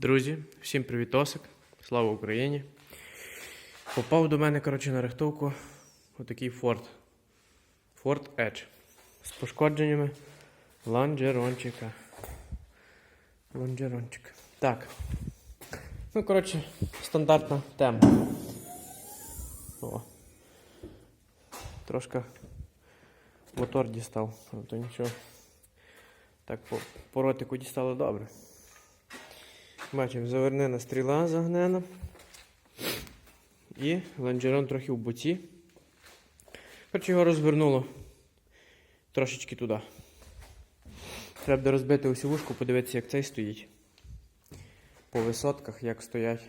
Друзі, всім привітосик. Слава Україні. Попав до мене, коротше, на рихтовку отакий Ford. Ford Edge. З пошкодженнями лонжерончика. Лонжерончика. Так. Ну, коротше, стандартна тема. О. Трошки мотор дістав, то нічого. Так, по, по ротику дістало добре. Бачимо, завернена стріла загнена. І лонжерон трохи в боці. Коротше, його розвернуло трошечки туди. Треба розбити усю вушку, подивитися, як цей стоїть. По висотках, як стоять.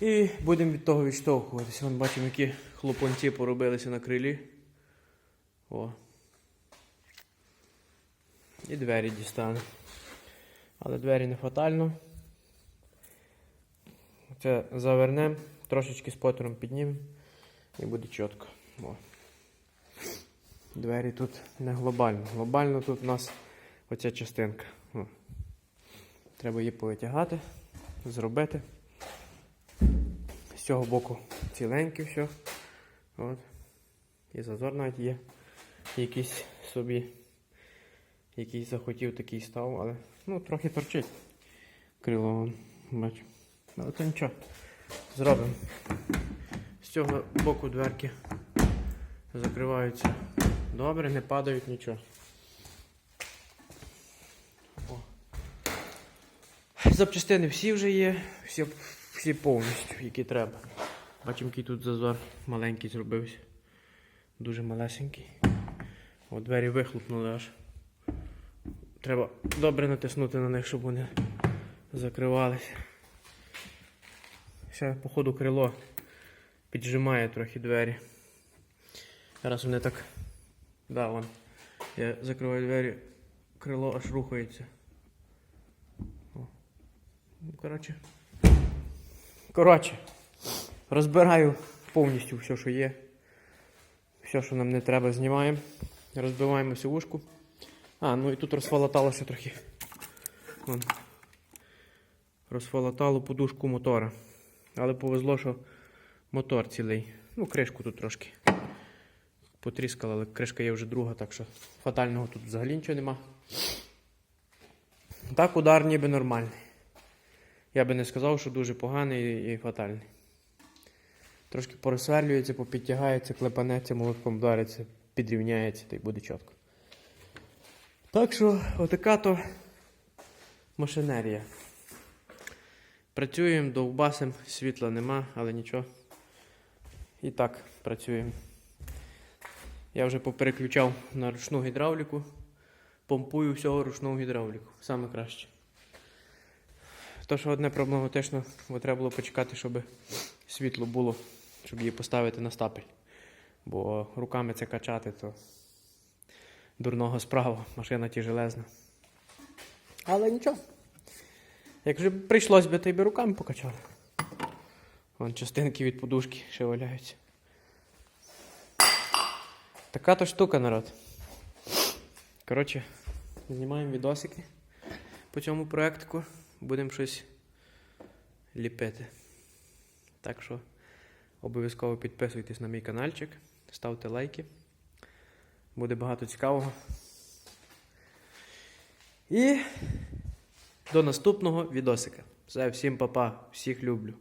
І будемо від того відштовхуватися. Вон бачимо, які хлопонці поробилися на крилі. О. І двері дістане. Але двері не фатально. Це завернемо, трошечки спотером піднімемо і буде чітко. О. Двері тут не глобально. Глобально тут у нас оця частинка. О. Треба її повитягати, зробити. З цього боку ціленьке все. От. І зазор навіть є. Якийсь собі. Який захотів, такий став, але ну, трохи торчить крило. Бачу. Але то нічого. Зробимо. З цього боку дверки закриваються добре, не падають нічого. О. Запчастини всі вже є, всі, всі повністю, які треба. Бачимо, який тут зазор маленький зробився. Дуже малесенький. О, двері вихлопнули аж. Треба добре натиснути на них, щоб вони закривалися. Ще, походу, крило піджимає трохи двері. Зараз вони так. Да, вон. Я закриваю двері, крило аж рухається. Ну, коротше. Коротше, розбираю повністю все, що є. Все, що нам не треба, знімаємо. Розбиваємо всю вушку. А, ну і тут розфалаталося трохи. Вон. Розфалатало подушку мотора. Але повезло, що мотор цілий. Ну, кришку тут трошки потріскала, але кришка є вже друга, так що фатального тут взагалі нічого нема. Так, удар ніби нормальний. Я би не сказав, що дуже поганий і фатальний. Трошки порозсверлюється, попідтягається, клепанеться, молотком вдариться, підрівняється та й буде чітко. Так що, отака то машинерія. Працюємо, довбасим, світла нема, але нічого. І так працюємо. Я вже попереключав на ручну гідравліку. Помпую всього ручну гідравліку. Саме краще. То, що одне проблематично, бо треба було почекати, щоб світло було, щоб її поставити на стапель. Бо руками це качати, то дурного справа, машина тяжелезна. Але нічого. Як вже прийшлось би, то й би руками покачали. Вон частинки від подушки ще валяються. Така то штука, народ. Коротше, знімаємо відосики по цьому проектику. Будемо щось ліпити. Так що обов'язково підписуйтесь на мій каналчик, ставте лайки. Буде багато цікавого. І до наступного відосика. Все, всім па-па, всіх люблю.